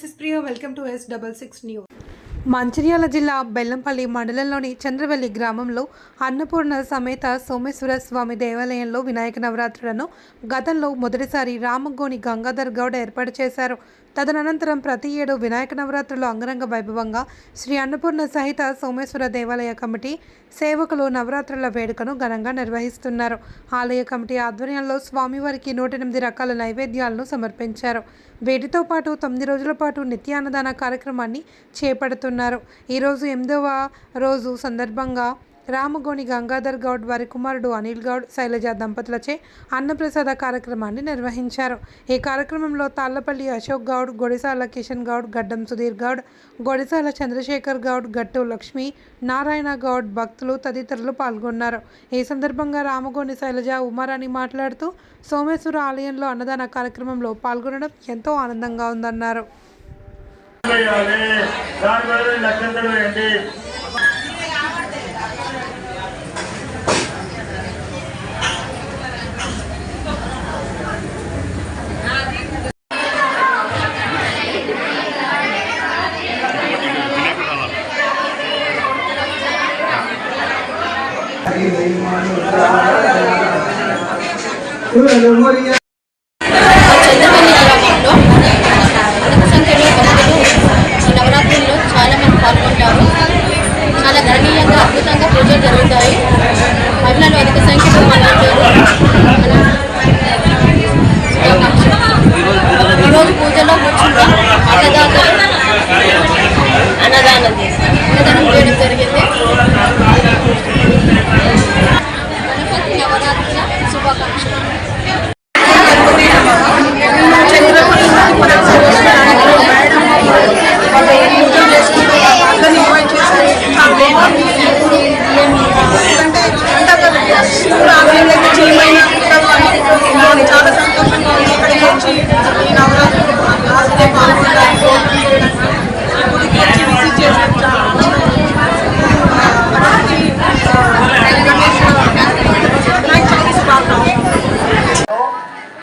this is Priya. Welcome to S66 News. Mancherial జిల్లా బెల్లంపల్లి మండలంలోని చంద్రవెల్లి గ్రామంలో అన్నపూర్ణ సమేత సోమేశ్వర స్వామి దేవాలయంలో వినాయక నవరాత్రులను గతంలో మొదటిసారి రామగోని గంగాధర్ గౌడ్ ఏర్పాటు చేశారు. తదనంతరం ప్రతి ఏడు వినాయక నవరాత్రులు అంగరంగ వైభవంగా శ్రీ అన్నపూర్ణ సహిత సోమేశ్వర దేవాలయ కమిటీ సేవకులు నవరాత్రుల వేడుకను ఘనంగా నిర్వహిస్తున్నారు. ఆలయ కమిటీ ఆధ్వర్యంలో స్వామివారికి నూట ఎనిమిది రకాల నైవేద్యాలను సమర్పించారు. వీటితో పాటు తొమ్మిది రోజుల పాటు నిత్యాన్నదాన కార్యక్రమాన్ని చేపడుతున్నారు. ఈరోజు ఎనిమిదవ రోజు సందర్భంగా రామగోని గంగాధర్ గౌడ్ వారి కుమారుడు అనిల్ గౌడ్ శైలజ దంపతులచే అన్నప్రసాద కార్యక్రమాన్ని నిర్వహించారు. ఈ కార్యక్రమంలో తాళ్ళపల్లి అశోక్ గౌడ్ గొడిసాల కిషన్ గౌడ్ గడ్డం సుధీర్ గౌడ్ గొడిసాల చంద్రశేఖర్ గౌడ్ గట్టు లక్ష్మి నారాయణ గౌడ్ భక్తులు తదితరులు పాల్గొన్నారు. ఈ సందర్భంగా రామగోని శైలజ ఉమారాణి మాట్లాడుతూ సోమేశ్వర ఆలయంలో అన్నదాన కార్యక్రమంలో పాల్గొనడం ఎంతో ఆనందంగా ఉందన్నారు. వేయాలి దాని వల్ల లక్షంతలు వేయండి. చంద్రవల్లి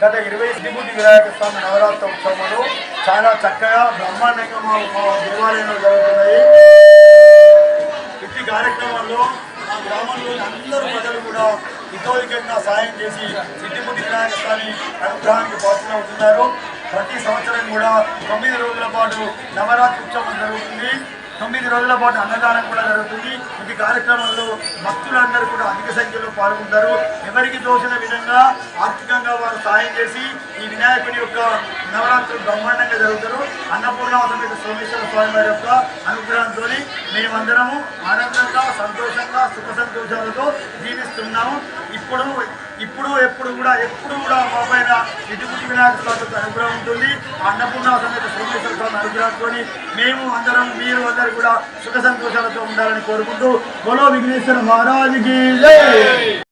గత ఇరవై శ్రీమూర్తి వినాయక స్వామి నవరాత్రి ఉత్సవాలు చాలా చక్కగా బ్రహ్మాండంగా మా మా దేవాలయంలో జరుగుతున్నాయి. ప్రతి కార్యక్రమంలో మా గ్రామంలోని అందరూ ప్రజలు కూడా ఇతోలికంగా సాయం చేసి సిద్ధిముద్ది వినాయక స్వామి అనుగ్రహానికి పాత్రమవుతున్నారు ప్రతి సంవత్సరం కూడా తొమ్మిది రోజుల పాటు నవరాత్రి ఉత్సవం జరుగుతుంది. తొమ్మిది రోజుల పాటు అన్నదానం కూడా జరుగుతుంది. ఈ కార్యక్రమంలో భక్తులందరూ కూడా అధిక సంఖ్యలో పాల్గొంటారు. ఎవరికి తోచిన విధంగా ఆర్థికంగా వారు సాయం చేసి ఈ వినాయకుడి యొక్క నవరాత్రులు బ్రహ్మాండంగా జరుగుతారు. అన్నపూర్ణ సమేత సోమేశ్వర స్వామి వారి యొక్క అనుగ్రహంతో మేమందరము ఆనందంగా సంతోషంగా సుఖ సంతోషాలతో జీవిస్తున్నాము. ఇప్పుడు ఇప్పుడు ఎప్పుడు కూడా ఎప్పుడు కూడా మా పైన ఇటుకుటి వినాయక స్వామి అనుగ్రహం ఉంటుంది. అన్నపూర్ణ సమేత సోమేశ్వర స్వామి అనుగ్రహంతో మేము అందరం మీరు అందరు కూడా సుఖ సంతోషాలతో ఉండాలని కోరుకుంటూ బలో విఘ్నేశ్వర మహారాజుకి